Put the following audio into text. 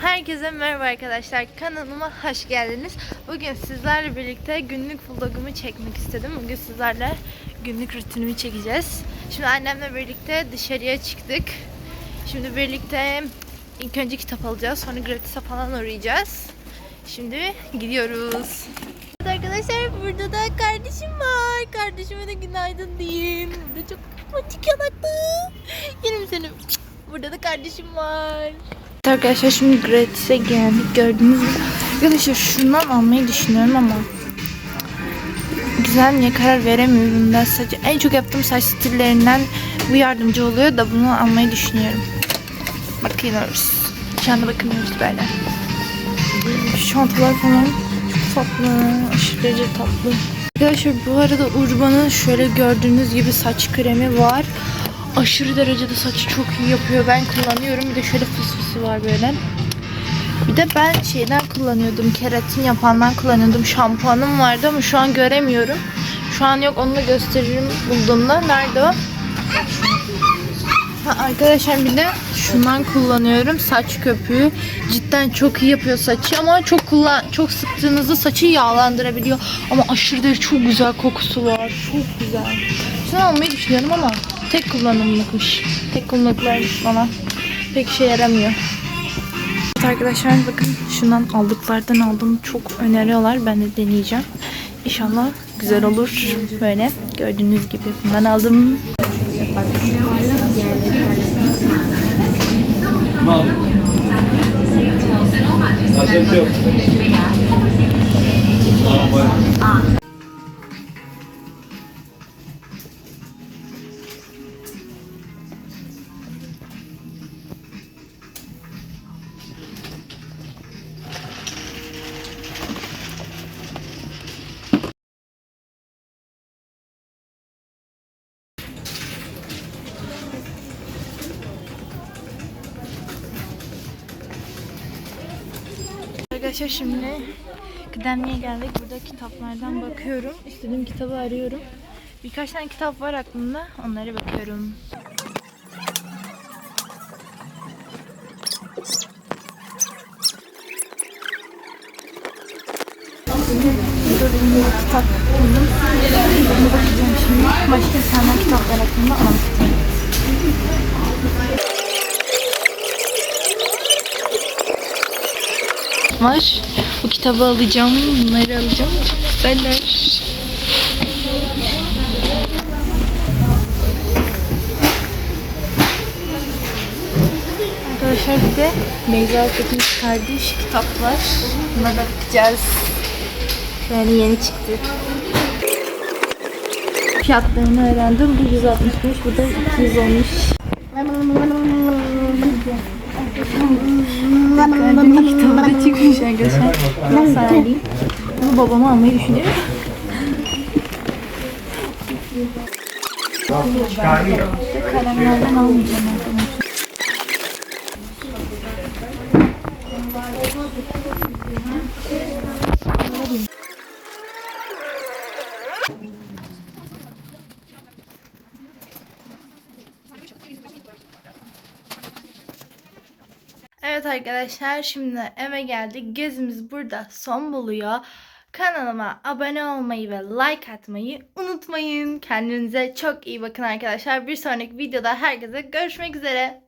Herkese merhaba arkadaşlar. Kanalıma hoş geldiniz. Bugün sizlerle birlikte günlük vlogumu çekmek istedim. Bugün sizlerle günlük rutinimi çekeceğiz. Şimdi annemle birlikte dışarıya çıktık. Şimdi birlikte ilk önce kitap alacağız. Sonra gratis'e falan uğrayacağız. Şimdi gidiyoruz. Evet Arkadaşlar burada da kardeşim var. Kardeşime de günaydın deyin. Burada çok patik yanaklı. Yerim seni. Burada da kardeşim var. Evet Arkadaşlar şimdi gratis'e geldik gördüğünüz gibi. Arkadaşlar şundan almayı düşünüyorum ama güzel niye karar veremiyorum ben sadece en çok yaptığım saç stillerinden bu yardımcı oluyor da bunu almayı düşünüyorum. Bakıyoruz. Şu anda bakıyoruz böyle. Şu çantalar falan çok tatlı. Aşırı derece tatlı. Arkadaşlar bu arada Urban'ın şöyle gördüğünüz gibi saç kremi var. Aşırı derecede saçı çok iyi yapıyor. Ben kullanıyorum. Bir de şöyle fıs fısı var böyle. Bir de ben şeyden kullanıyordum. Keratin yapandan kullanıyordum. Şampuanım vardı ama şu an göremiyorum. Şu an yok. Onu da gösteririm bulduğumda. Nerede o? Ha, arkadaşlar bir de şundan kullanıyorum. Saç köpüğü. Cidden çok iyi yapıyor saçı ama çok kullan çok sıktığınızda saçı yağlandırabiliyor. Ama aşırı derece çok güzel kokusu var. Çok güzel. Şunu almayı düşünüyorum ama tek kullanımlıkmış. Tek kullanımlıklarmış bana. Pek işe yaramıyor. Arkadaşlar bakın şundan aldıklardan aldım. Çok öneriyorlar. Ben de deneyeceğim. İnşallah güzel olur. Böyle gördüğünüz gibi bundan aldım. Başka bir şey yok. Arkadaşlar şimdi Kıdemli'ye geldik. Burada kitaplardan bakıyorum. İstediğim kitabı arıyorum. Birkaç tane kitap var aklımda. Onlara bakıyorum. Burada benim bir kitap buldum. Bunu bakacağım şimdi. Başka tane kitaplar aklımda ama var. Bu kitabı alacağım. Bunları alacağım. Çok güzeller. Arkadaşlar bir de Beyza Akut'un çıkardığı şu kitaplar. Buna da bakacağız. Yani yeni çıktı. Fiyatlarını öğrendim. Bu 165, bu da 200 olmuş. Kalbinin kitabı çıkmış arkadaşlar. Biraz sarayım. Bunu babama almayı düşünüyorum. Kalemlerden almayacağım arkadaşlar. Evet arkadaşlar şimdi eve geldik. Gezimiz burada son buluyor. Kanalıma abone olmayı ve like atmayı unutmayın. Kendinize çok iyi bakın arkadaşlar. Bir sonraki videoda herkese görüşmek üzere.